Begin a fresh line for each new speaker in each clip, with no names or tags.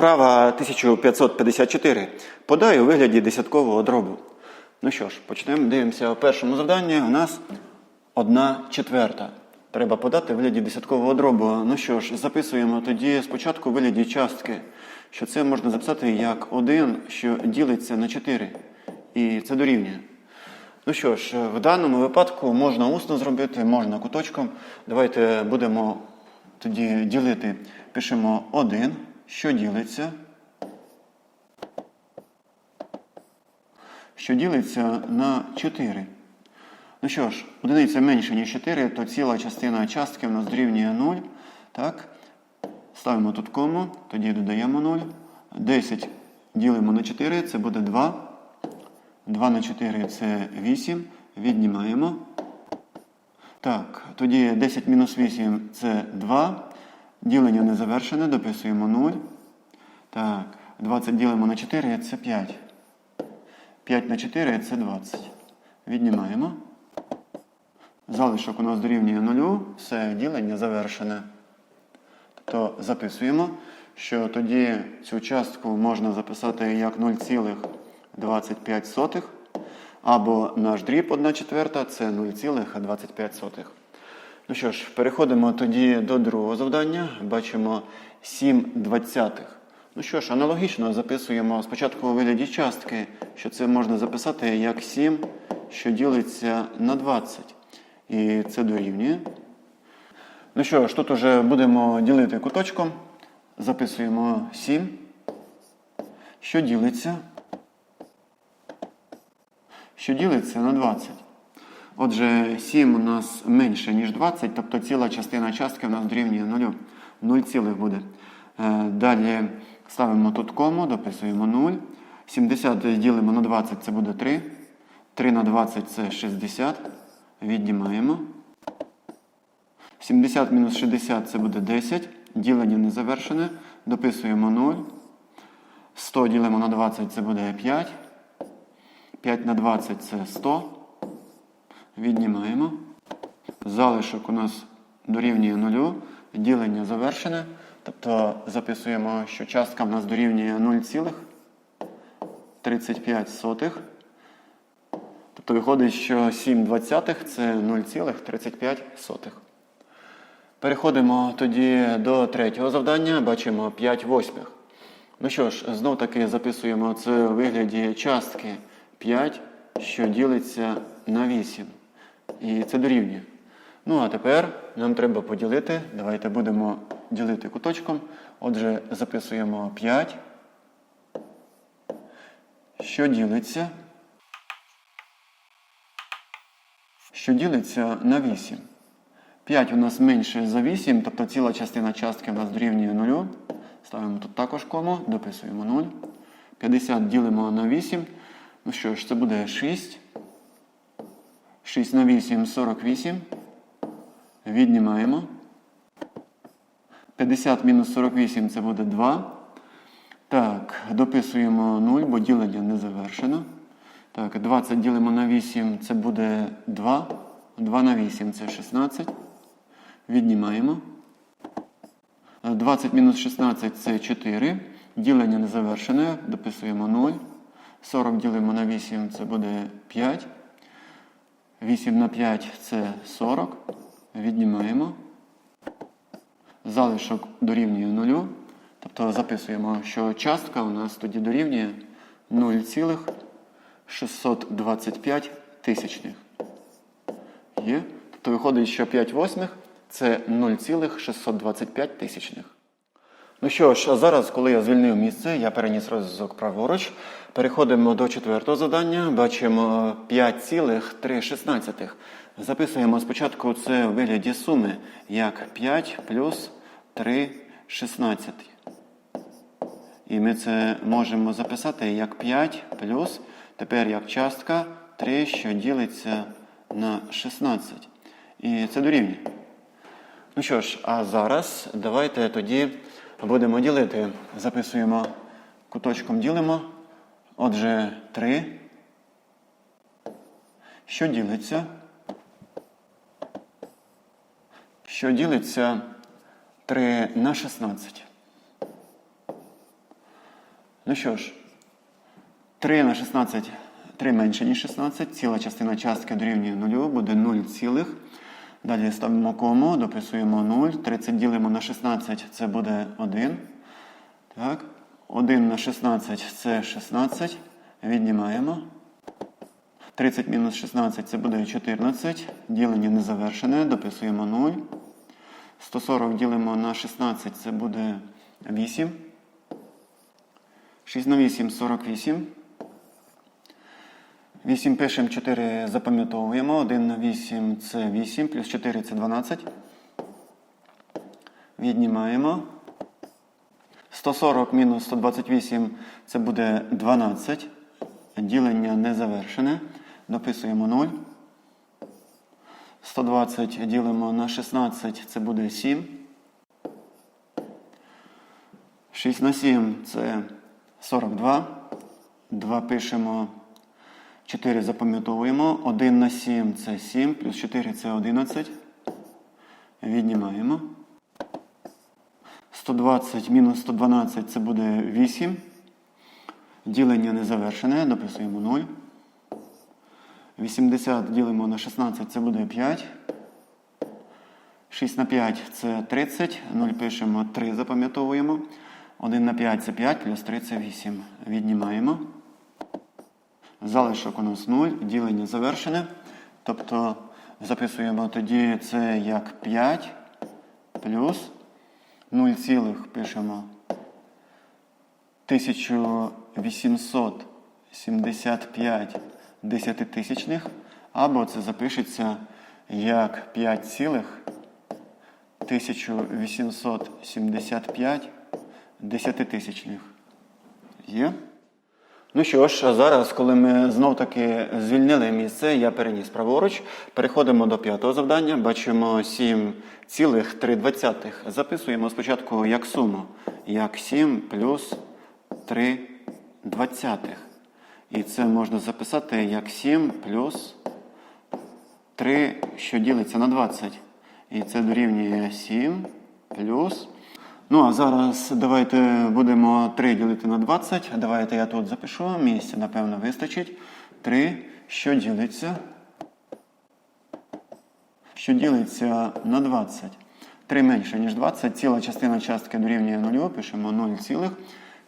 Вправа 1554. Подай у вигляді десяткового дробу. Ну що ж, почнемо. Дивимося у першому завданні. У нас одна четверта. Треба подати у вигляді десяткового дробу. Ну що ж, записуємо тоді спочатку у вигляді частки, що це можна записати як 1, що ділиться на 4. І це дорівнює. Ну що ж, в даному випадку можна усно зробити, можна куточком. Давайте будемо тоді ділити. Пишемо 1, що ділиться. Що ділиться на 4. Ну що ж, одиниця менше, ніж 4, то ціла частина частки в нас дорівнює 0. Так? Ставимо тут кому, тоді додаємо 0. 10 ділимо на 4, це буде 2. 2 на 4 це 8. Віднімаємо. Так, тоді 10 мінус 8 це 2. Ділення не завершене, дописуємо 0. Так, 20 ділимо на 4 це 5. 5 на 4 це 20. Віднімаємо. Залишок у нас дорівнює 0. Все ділення завершене. Тобто записуємо, що тоді цю частку можна записати як 0,25. Або наш дріб 1 четверта це 0,25. Ну що ж, переходимо тоді до другого завдання. Бачимо 7 двадцятих. Ну що ж, аналогічно записуємо спочатку у вигляді частки, що це можна записати як 7, що ділиться на 20. І це дорівнює. Ну що ж, тут уже будемо ділити куточком. Записуємо 7, що ділиться, що ділиться на 20. Отже, 7 у нас менше, ніж 20, тобто ціла частина частки у нас дорівнює 0. 0 цілих буде. Е, Далі ставимо тут кому, дописуємо 0. 70 ділимо на 20, це буде 3. 3 на 20 це 60. Віднімаємо. 70 мінус 60 це буде 10. Ділення не завершене. Дописуємо 0. 100 ділимо на 20, це буде 5. 5 на 20 це 100. Віднімаємо. Залишок у нас дорівнює 0. Ділення завершене. Тобто записуємо, що частка в нас дорівнює 0,35. Тобто виходить, що 7 двадцятих це 0,35. Переходимо тоді до третього завдання. Бачимо 5 восьмих. Ну що ж, знов таки записуємо це у вигляді частки 5, що ділиться на 8. І це дорівнює. Ну, а тепер нам треба поділити. Давайте будемо ділити куточком. Отже, записуємо 5, що ділиться, що ділиться на 8. 5 у нас менше за 8, тобто ціла частина частки у нас дорівнює 0. Ставимо тут також кому, дописуємо 0. 50 ділимо на 8. Ну що ж, це буде 6. 6 на 8 48. Віднімаємо. 50 мінус 48 це буде 2. Так, дописуємо 0, бо ділення не завершено. Так, 20 ділимо на 8, це буде 2. 2 на 8 це 16. Віднімаємо. 20 мінус 16 це 4. Ділення не завершене. Дописуємо 0. 40 ділимо на 8, це буде 5. 8 на 5 це 40. Віднімаємо. Залишок дорівнює 0. Тобто записуємо, що частка у нас тоді дорівнює 0,625 тисячних. Є. Тобто виходить, що 5 восьмих це 0,625 тисячних. Ну що ж, а зараз, коли я звільнив місце, я переніс розв'язок праворуч. Переходимо до четвертого завдання. Бачимо 5,3. Записуємо спочатку це у вигляді суми як 5 плюс 3 шістнадцяти. І ми це можемо записати як 5 плюс, тепер як частка 3, що ділиться на 16. І це дорівнює. Ну що ж, а зараз давайте тоді будемо ділити. Записуємо куточком ділимо. Отже, 3. Що ділиться? Що ділиться 3 на 16. Ну що ж, 3 на 16, 3 менше, ніж 16. Ціла частина частки дорівнює 0, буде 0 цілих. Далі ставимо кому, дописуємо 0. 30 ділимо на 16, це буде 1. Так. 1 на 16 це 16. Віднімаємо. 30 мінус 16 це буде 14. Ділення не завершене. Дописуємо 0. 140 ділимо на 16, це буде 8. 6 на 8 48. 8 пишемо, 4 запам'ятовуємо. 1 на 8 це 8, плюс 4 це 12. Віднімаємо. 140 мінус 128 це буде 12. Ділення не завершене. Дописуємо 0. 120 ділимо на 16, це буде 7. 6 на 7 це 42. 2 пишемо, 4 запам'ятовуємо. 1 на 7 це 7, плюс 4 це 11. Віднімаємо. 120 мінус 112 це буде 8. Ділення не завершене, дописуємо 0. 80 ділимо на 16, це буде 5. 6 на 5 це 30. 0 пишемо 3, запам'ятовуємо. 1 на 5 це 5, плюс 3 це 8. Віднімаємо. Залишок у нас 0, ділення завершене. Тобто записуємо тоді це як 5 плюс 0 цілих пишемо 1875 десятитисячних, або це запишеться як 5 цілих 1875 десятитисячних. Є? Ну що ж, а зараз, коли ми знов таки звільнили місце, я переніс праворуч. Переходимо до п'ятого завдання. Бачимо 7,3. Записуємо спочатку як суму. Як 7 плюс 3 двадцятих. І це можна записати як 7 плюс 3, що ділиться на 20. І це дорівнює 7 плюс. Ну, а зараз давайте будемо 3 ділити на 20. Давайте я тут запишу. Місця, напевно, вистачить. 3, що ділиться. Що ділиться на 20. 3 менше, ніж 20. Ціла частина частки дорівнює 0. Пишемо 0 цілих.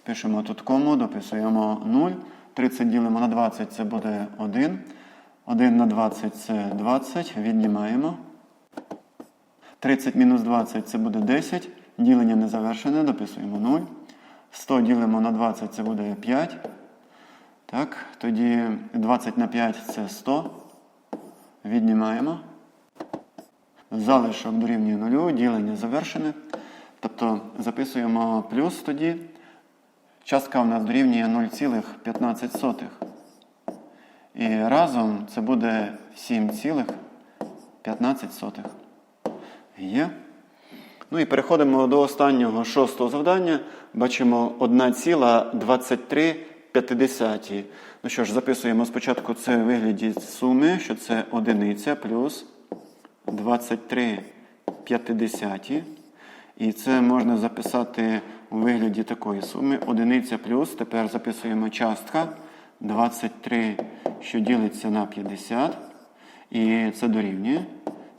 Пишемо тут кому, дописуємо 0. 30 ділимо на 20, це буде 1. 1 на 20 це 20. Віднімаємо. 30 мінус 20 це буде 10. Ділення не завершене, дописуємо 0. 100 ділимо на 20, це буде 5. Так, тоді 20 на 5 це 100. Віднімаємо. Залишок дорівнює 0, ділення завершене. Тобто записуємо плюс тоді. Частка у нас дорівнює 0,15. І разом це буде 7,15. Є. Ну і переходимо до останнього шостого завдання. Бачимо 1,23. Ну що ж, записуємо спочатку це в вигляді суми, що це одиниця плюс 23 п'ятидесяті. І це можна записати у вигляді такої суми. Одиниця плюс. Тепер записуємо частка 23, що ділиться на 50. І це дорівнює.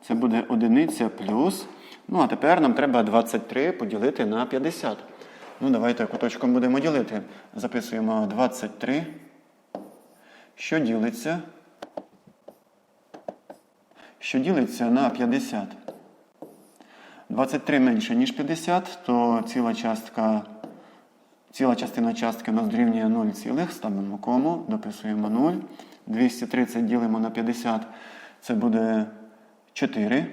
Це буде одиниця плюс. Ну, а тепер нам треба 23 поділити на 50. Ну, давайте куточком будемо ділити. Записуємо 23. Що ділиться? Що ділиться на 50. 23 менше, ніж 50, то ціла частка, ціла частина частки у нас дорівнює 0 цілих. Ставимо кому, дописуємо 0. 230 ділимо на 50, це буде 4.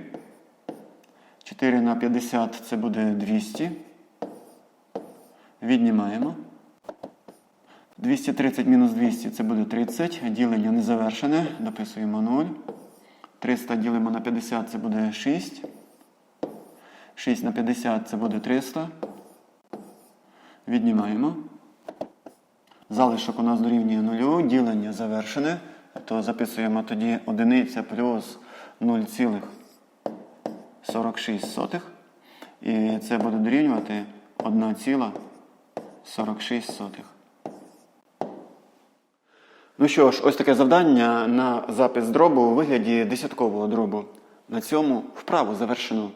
4 на 50 це буде 200. Віднімаємо. 230 мінус 200 це буде 30. Ділення не завершене. Дописуємо 0. 300 ділимо на 50 це буде 6. 6 на 50 це буде 300. Віднімаємо. Залишок у нас дорівнює 0. Ділення завершене. То записуємо тоді одиниця плюс 46. сотих, І це буде дорівнювати 1,46. сотих. Ну що ж, ось таке завдання на запис дробу у вигляді десяткового дробу. На цьому вправу завершено.